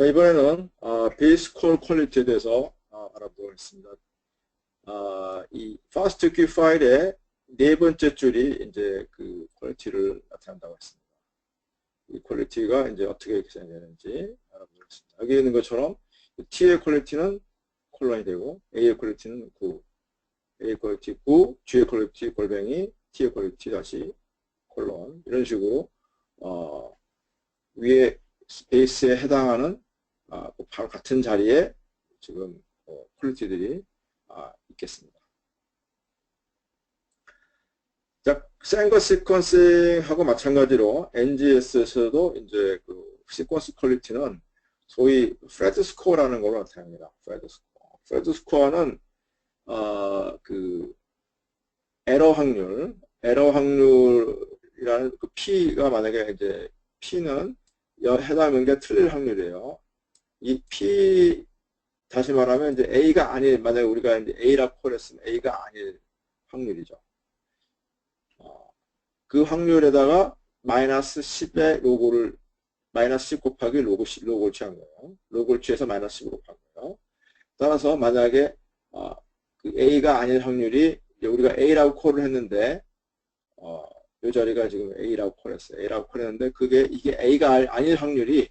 자, 이번에는 어, 베이스 콜 퀄리티에 대해서 어, 알아보겠습니다. 어, 이 fast q 파일의 네 번째 줄이 이제 그 퀄리티를 나타낸다고 했습니다. 이 퀄리티가 이제 어떻게 계산되는지 알아보겠습니다. 여기 있는 것처럼 T의 퀄리티는 콜론이 되고 A의 퀄리티는 9, A의 퀄리티 9, G의 퀄리티 골뱅이, T의 퀄리티 다시 콜론 이런 식으로 어, 위에 베이스에 해당하는 아, 바로 같은 자리에 지금 어, 퀄리티들이 아, 있겠습니다. 자, 생거 시퀀싱하고 마찬가지로 NGS에서도 이제 그 시퀀스 퀄리티는 소위 프레드 스코어라는 걸로 나타납니다. 프레드 스코어. 프레드 스코어는 어, 그 에러 확률, 에러 확률이라는 그 P가 만약에 이제 P는 해당 명계 틀릴 확률이에요. 이 P 다시 말하면 이제 A가 아닐 만약에 우리가 이제 A라고 콜했으면 A가 아닐 확률이죠. 어, 그 확률에다가 마이너스 10의 로고를 마이너스 10 곱하기 로고, 로고를 취한 거예요. 로고를 취해서 마이너스 10을 곱한 거예요. 따라서 만약에 어, 그 A가 아닐 확률이 우리가 A라고 콜을 했는데 어, 이 자리가 지금 A라고 콜했어요. A라고 콜했는데 그게 이게 A가 아닐 확률이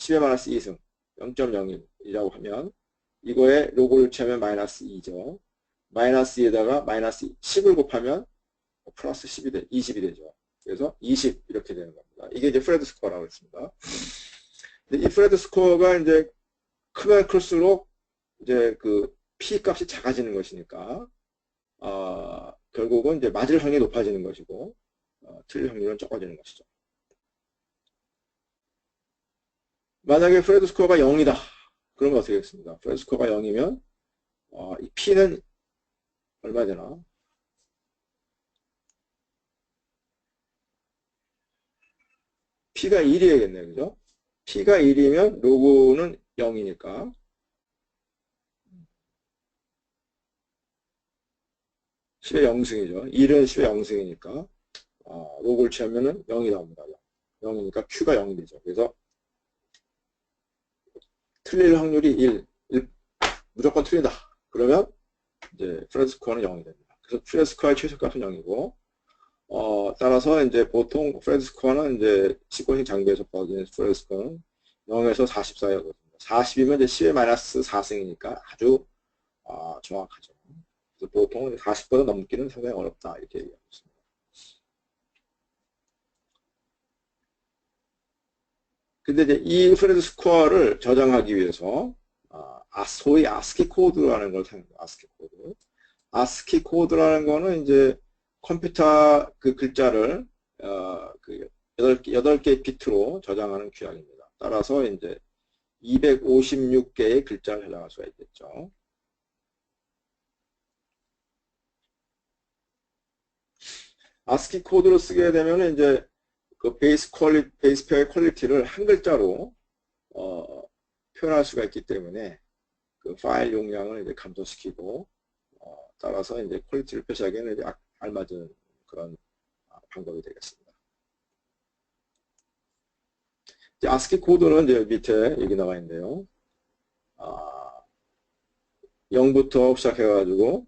10의 마이너스 2승 0.01이라고 하면 이거에 로고를 취하면 마이너스 2죠. 마이너스 2에다가 마이너스 10을 곱하면 플러스 10이 돼, 20이 되죠. 그래서 20 이렇게 되는 겁니다. 이게 이제 프레드 스코어라고 했습니다. 이 프레드 스코어가 이제 크면 클수록 이제 그 P 값이 작아지는 것이니까 어, 결국은 이제 맞을 확률이 높아지는 것이고 어, 틀릴 확률은 적어지는 것이죠. 만약에 프레드 스코어가 0이다. 그러면 어떻게 되겠습니까? 프레드 스코어가 0이면 어, 이 P는 얼마 되나? P가 1이어야겠네, 그죠? P가 1이면 로고는 0이니까 10의 0승이죠. 1은 10의 0승이니까 어, 로고를 취하면은 0이 나옵니다. 0이니까 Q가 0이 되죠. 그래서 틀릴 확률이 1, 1 무조건 틀린다. 그러면 이제 프레드스코어는 0이 됩니다. 그래서 프레드스코어의 최소값은 0이고 어, 따라서 이제 보통 프레드스코어는 이제 시퀀싱 장비에서 보여지는 프레드스코어는 0에서 44였거든요. 40이면 이제 10의 마이너스 4승이니까 아주 어, 정확하죠. 그래서 보통 40보다 넘기는 상당히 어렵다 이렇게 얘기하고 있습니다. 근데 이제 이 프레드 스코어를 저장하기 위해서 아, 소위 아스키 코드라는 걸 사용합니다. 아스키 코드. 아스키 코드라는 거는 이제 컴퓨터 그 글자를 어, 그 8개, 8개 비트로 저장하는 규약입니다. 따라서 이제 256개의 글자를 저장할 수가 있겠죠. 아스키 코드로 쓰게 되면 이제 그 베이스 퀄리 베이스 페어의 퀄리티를 한 글자로 어, 표현할 수가 있기 때문에 그 파일 용량을 이제 감소시키고 어, 따라서 이제 퀄리티를 표시하기에는 이제 알맞은 그런 아, 방법이 되겠습니다. 이제 아스키 코드는 이제 밑에 여기 나와 있는데요. 아, 0부터 시작해가지고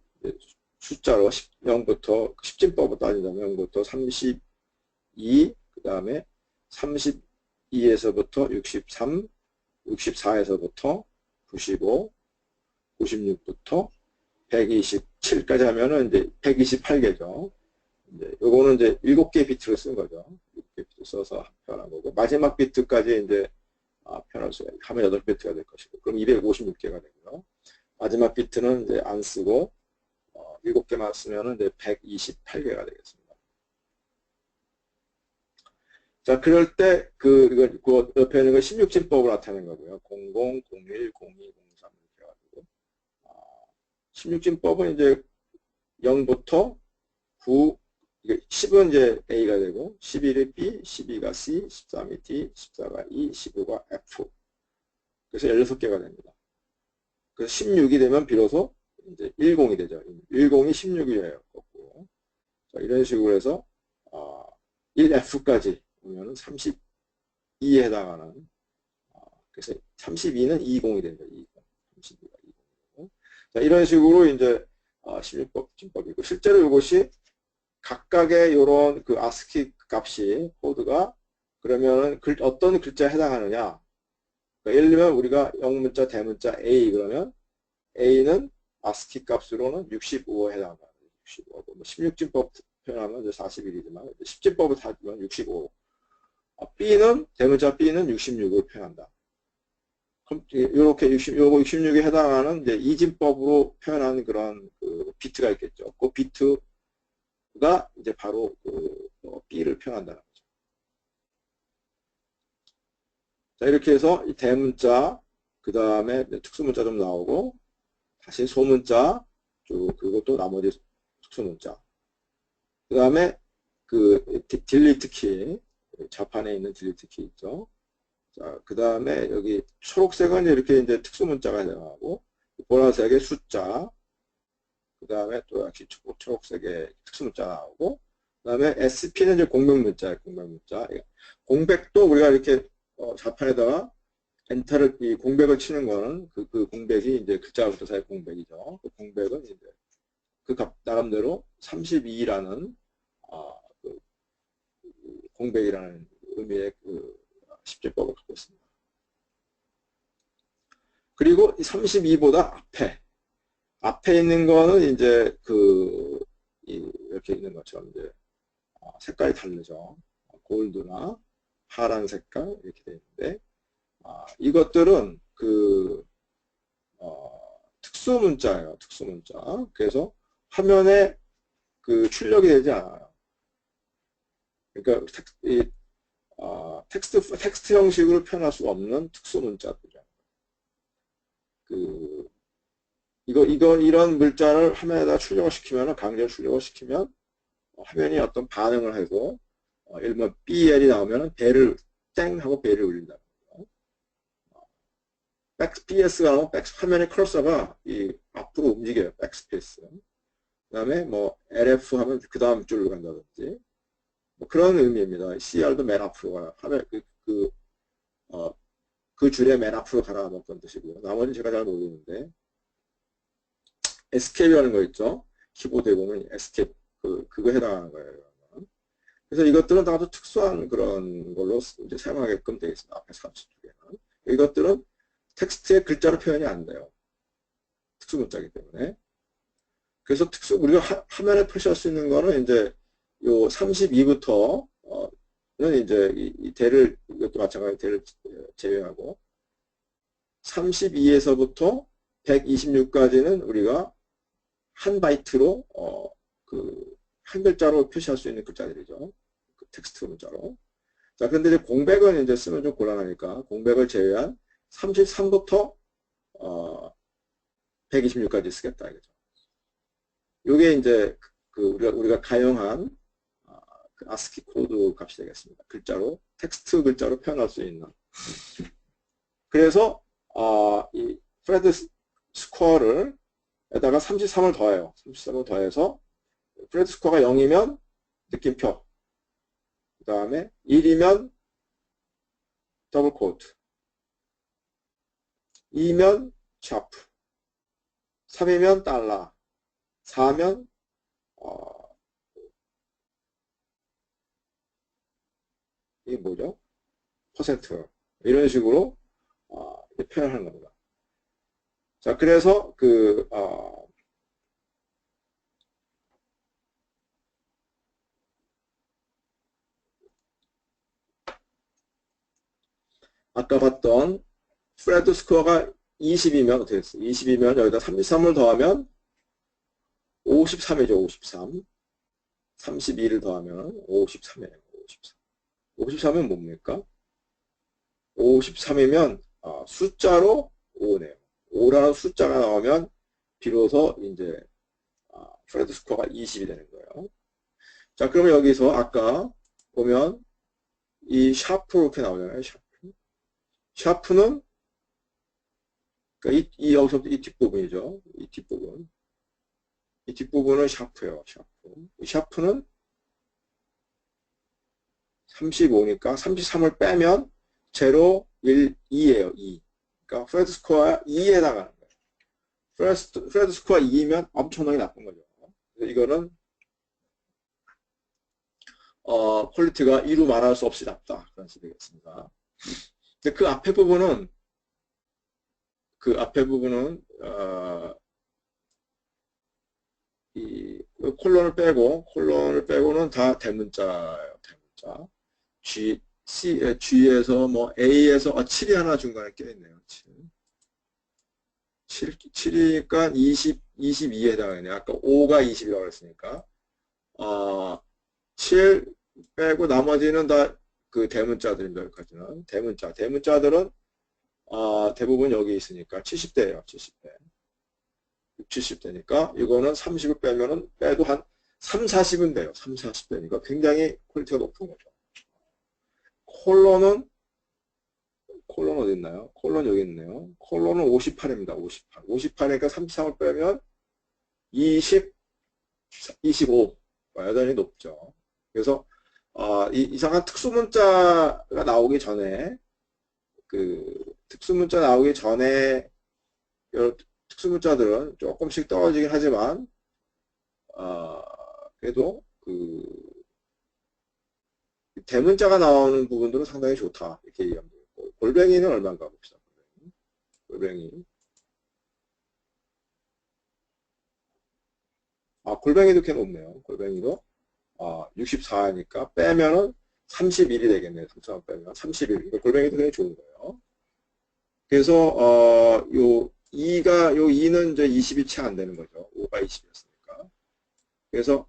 숫자로 0부터 10진법으로 따지자면 0부터 32, 그 다음에 32에서부터 63, 64에서부터 95, 96부터 127까지 하면은 이제 128개죠. 이제 요거는 이제 7개 비트를 쓴 거죠. 7개 비트 써서 표현한 거고 마지막 비트까지 이제 아, 표현할 수가 하면 8비트가 될 것이고 그럼 256개가 되고요. 마지막 비트는 이제 안 쓰고 어, 7개만 쓰면 이제 128개가 되겠습니다. 자, 그럴 때, 그, 이거, 그 옆에 있는 거 16진법으로 나타낸 거고요. 00, 01, 02, 03 이렇게 해가지고. 아, 16진법은 이제 0부터 9, 10은 이제 A가 되고, 11이 B, 12가 C, 13이 D, 14가 E, 15가 F. 그래서 16개가 됩니다. 그래서 16이 되면 비로소 이제 10이 되죠. 10이 16이에요. 거꾸로. 자, 이런 식으로 해서 어, 1F까지 보면은 32에 해당하는 어, 그래서 32는 20이 됩니다. 20. 32가 20. 자, 이런 식으로 이제 16법 진법이고 실제로 이것이 각각의 이런 그 아스키 값이 코드가 그러면은 글, 어떤 글자에 해당하느냐 그러니까 예를 들면 우리가 영문자 대문자 A 그러면 A는 아스키 값으로는 65에 해당한다. 65. 뭐 16진법 표현하면 41이지만 10진법을 사주면 65. B는 대문자 B는 66을 표현한다. 이렇게 60, 요거 66에 해당하는 이제 이진법으로 표현하는 그런 그 비트가 있겠죠. 그 비트가 이제 바로 그 B를 표현한다는 거죠. 자 이렇게 해서 이 대문자 그 다음에 특수문자 좀 나오고 다시 소문자 그것도 나머지 특수문자 그 다음에 그 딜리트 키 좌판에 있는 딜리트 키 있죠. 자, 그 다음에 여기 초록색은 이렇게 이제 특수문자가 나오고 보라색의 숫자 그 다음에 또 역시 초록색의 특수문자 나오고 그 다음에 SP는 이제 공백문자예요. 공백문자 공백도 우리가 이렇게 어, 좌판에다가 엔터를 이 공백을 치는 거는 그, 그 공백이 이제 글자부터 사이 공백이죠. 그 공백은 이제 그 값, 나름대로 32라는 어, 그 공백이라는 의미의 그 십제법을 갖고 있습니다. 그리고 32보다 앞에 앞에 있는 거는 이제 그 이렇게 있는 것처럼 이제 어, 색깔이 다르죠. 골드나 파란 색깔 이렇게 되어 있는데 아, 이것들은 그 어, 특수 문자예요. 특수 문자. 그래서 화면에 그 출력이 되지 않아요. 그러니까 텍, 이, 어, 텍스트 텍스트 형식으로 표현할 수 없는 특수 문자들이야. 그 이거 이거 이런 문자를 화면에다 출력을 시키면 강제 출력을 시키면 화면이 어떤 반응을 하고 어, 예를 들면 BL이 나오면 배를 땡 하고 배를 울린다. 백, BS가 나오면 백, 화면의 커서가 이 앞으로 움직여요. 백스페이스. 그 다음에 뭐 LF 하면 그 다음 줄로 간다든지 뭐 그런 의미입니다. CR도 맨 앞으로 가라. 화면 그, 그, 어, 그 줄에 맨 앞으로 가라 뭐 그런 뜻이고요. 나머지는 제가 잘 모르겠는데 에스케이프라는 거 있죠. 키보드에 보면 에스케이프 그, 그거 해당하는 거예요. 그래서 이것들은 다도 특수한 그런 걸로 이제 사용하게끔 되어 있습니다. 앞에 30개는. 이것들은 텍스트의 글자로 표현이 안 돼요. 특수 문자이기 때문에. 그래서 특수 우리가 화, 화면에 표시할 수 있는 거는 이제 요 32부터 어는 이제 이, 이 대를 이것도 마찬가지 대를 제외하고 32에서부터 126까지는 우리가 한 바이트로 어 그 한 글자로 표시할 수 있는 글자들이죠. 그 텍스트 문자로. 자, 근데 이제 공백은 이제 쓰면 좀 곤란하니까 공백을 제외한 33부터 어, 126까지 쓰겠다 이거죠. 요게 이제 그 우리가 우리가 가용한 어, 그 아스키 코드 값이 되겠습니다. 글자로 텍스트 글자로 표현할 수 있는. 그래서 어, 이 프레드 스코어를 에다가 33을 더해요. 33을 더해서 프레드 스코어가 0이면 느낌표. 그 다음에 1이면 더블 코트. 2면 샤프, 3이면 달러, 4면 어, 이게 뭐죠? 퍼센트 이런 식으로 어, 표현하는 겁니다. 자, 그래서 그 어, 아까 봤던 프레드 스코어가 20이면 어떻게 됐어? 20이면 여기다 33을 더하면 53이죠. 53. 32를 더하면 53이에요. 53. 53은 뭡니까? 53이면 아, 숫자로 5네요. 5라는 숫자가 나오면 비로소 이제 아, 프레드 스코어가 20이 되는 거예요. 자, 그러면 여기서 아까 보면 이 샤프 이렇게 나오잖아요. 샤프. 샤프는 그러니까 이, 이 여기서부터 이 뒷부분이죠. 이 뒷부분. 이 뒷부분은 샤프예요. 샤프. 이 샤프는 35니까 33을 빼면 제로 1, 2예요. 2. 그러니까 프레드 스코어 2에 해당하는 거예요. 프레드, 프레드 스코어 2면 엄청나게 나쁜 거죠. 이거는 어, 퀄리티가 2로 말할 수 없이 낮다. 그런 식이 되겠습니다. 근데 그 앞에 부분은 그 앞에 부분은 어, 이 콜론을 빼고 콜론을 빼고는 다 대문자예요. 대문자. G C G에서 뭐 A에서 어, 7이 하나 중간에 껴 있네요. 7. 7 7이니까 20 22에 해당하네. 아까 5가 20이라고 했으니까 어, 7 빼고 나머지는 다 그 대문자들입니다. 여기까지는 대문자. 대문자들은 어, 대부분 여기 있으니까 70대예요. 70대. 70대니까 이거는 30을 빼면은 빼도 한 3, 40은 돼요. 3, 40대니까 굉장히 퀄리티가 높은 거죠. 콜론은 콜론 어디 있나요? 콜론 여기 있네요. 콜론은 58입니다. 58. 58이니까 33을 빼면 20, 25. 여전히 높죠. 그래서 어, 이, 이상한 특수문자가 나오기 전에 그 특수문자 나오기 전에 특수문자들은 조금씩 떨어지긴 하지만 어, 그래도 그 대문자가 나오는 부분들은 상당히 좋다 이렇게 되고 골뱅이는 얼마인가 봅시다. 골뱅이 아 골뱅이도 꽤 높네요. 골뱅이도 아, 64니까 빼면은 31이 되겠네요. 3천 빼면 31. 골뱅이도 굉장히 좋은 거예요. 그래서 어, 요 2가 요 2는 이제 20이 채 안 되는 거죠. 5가 20이었으니까. 그래서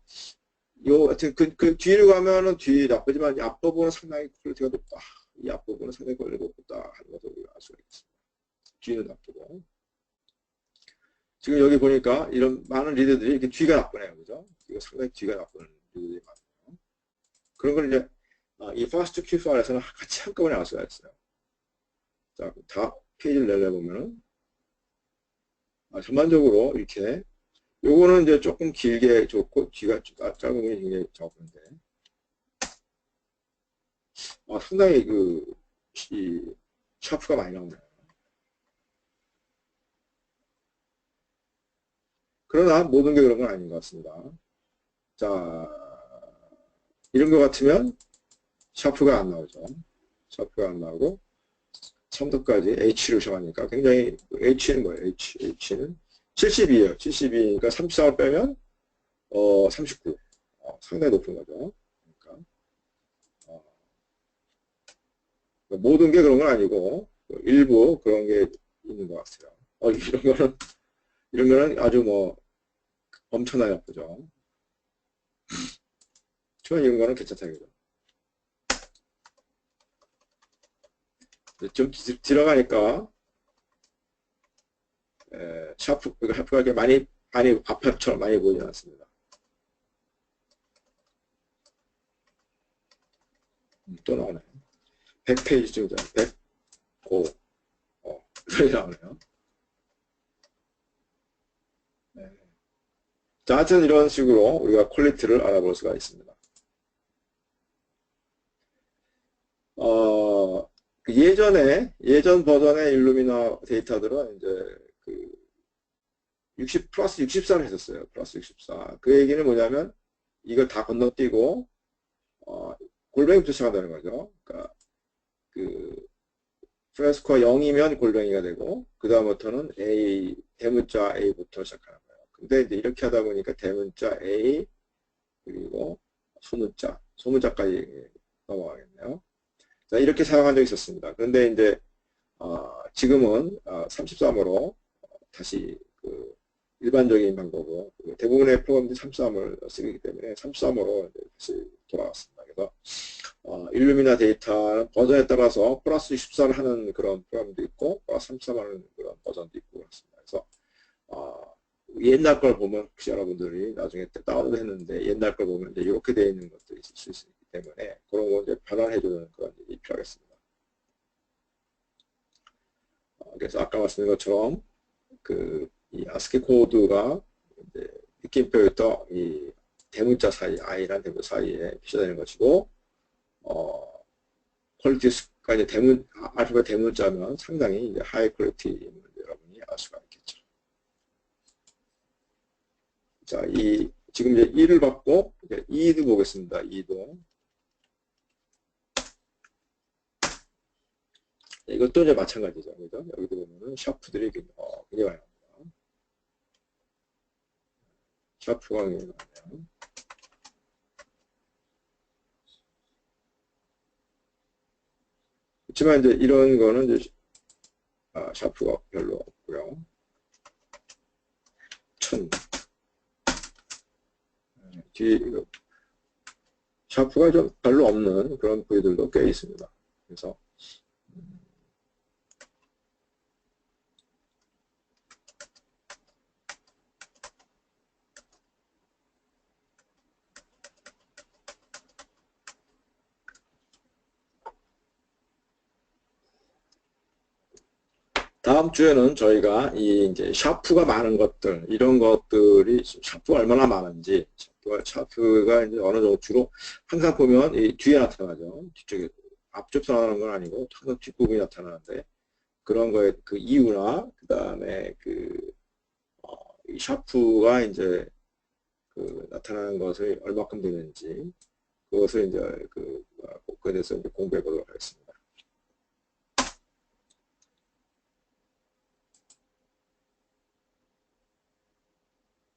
요 하여튼 그, 그 뒤로 가면은 뒤 나쁘지만 이 앞부분은 상당히 퀄리티가 높다. 이 앞부분은 상당히 퀄리티가 높다 하는 것을 우리가 알 수가 있습니다. 뒤는 나쁘고. 지금 여기 보니까 이런 많은 리더들이 이렇게 뒤가 나쁘네요. 그죠? 이거 상당히 뒤가 나쁜 리더들이 많아요. 그런 걸 이제 아, 이 fast q 파일에서는 같이 한꺼번에 알 수가 있어요. 자, 다 페이지를 내려보면은 아, 전반적으로 이렇게 요거는 이제 조금 길게 좋고 뒤가 짧은 게 굉장히 적은데 아, 상당히 그 이 샤프가 많이 나오네요. 그러나 모든 게 그런 건 아닌 것 같습니다. 자 이런 것 같으면 샤프가 안 나오죠. 샤프가 안 나오고 처음부터까지 H로 시작하니까 굉장히 H는 뭐예요? H, H는 72예요. 72니까 33을 빼면 어, 39. 어, 상당히 높은 거죠. 그러니까 어, 모든 게 그런 건 아니고 일부 그런 게 있는 것 같아요. 어, 이런 거는 이런 거는 아주 뭐 엄청나게 나쁘죠. 하지만 이런 거는 괜찮다 이거죠. 좀 들어가니까 에, 샤프, 샤프가 이렇게 많이 많이 앞에처럼 많이 보이지 않습니다. 음, 또 나오네. 100페이지쯤 돼. 105. 어, 그렇게 나오네요. 네. 자, 하여튼 이런 식으로 우리가 퀄리티를 알아볼 수가 있습니다. 어, 그 예전에 예전 버전의 일루미나 데이터들은 이제 그 60 플러스 64를 했었어요. 플러스 64. 그 얘기는 뭐냐면 이걸 다 건너뛰고 어, 골뱅이부터 시작한다는 거죠. 그러니까 그 프레스코가 0이면 골뱅이가 되고 그 다음부터는 A 대문자 A부터 시작하는 거예요. 근데 이제 이렇게 하다 보니까 대문자 A 그리고 소문자 소문자까지 넘어가겠네요. 자, 이렇게 사용한 적이 있었습니다. 그런데 이제 어, 지금은 어, 33으로 다시 그 일반적인 방법으로 그 대부분의 프로그램들이 33을 쓰기 때문에 33으로 다시 돌아왔습니다. 그래서 어, 일루미나 데이터는 버전에 따라서 플러스 64를 하는 그런 프로그램도 있고 플러스 33 하는 그런 버전도 있고 그렇습니다. 그래서 어, 옛날 걸 보면 혹시 여러분들이 나중에 다운로드 했는데 옛날 걸 보면 이제 이렇게 되어 있는 것들이 있을 수 있기 때문에 그런 거 이제 변환해 주는 그런 일이 필요하겠습니다. 어, 그래서 아까 말씀드린 것처럼 그 이 아스키 코드가 느낌표부터 이 대문자 사이, I란 대문자 사이에 표시되는 것이고 어, 퀄리티 그러니까 이제 대문 아, 알파벳 대문자면 상당히 이제 하이 퀄리티임을 여러분이 알 수가 있겠죠. 자, 이 지금 이제 1을 받고 이제 2도 보겠습니다. 2도 이것도 이제 마찬가지죠. 그죠? 여기도 보면은 샤프들이 어, 굉장히 나옵니다. 굉장히 많네요. 그렇지만 이제 이런 거는 이제 아, 샤프가 별로 없고요. 천 이거 샤프가 좀 별로 없는 그런 부위들도 꽤 있습니다. 그래서 다음 주에는 저희가 이 이제 샤프가 많은 것들 이런 것들이 샤프가 얼마나 많은지 샤프가, 샤프가 이제 어느 정도 주로 항상 보면 이 뒤에 나타나죠 뒤쪽에 앞쪽에서 나타나는 건 아니고 항상 뒷부분이 나타나는데 그런 거에 그 이유나 그 다음에 그 어, 이 샤프가 이제 그 나타나는 것을 얼마큼 되는지 그것을 이제 그 그에 대해서 이제 공부해 보도록 하겠습니다.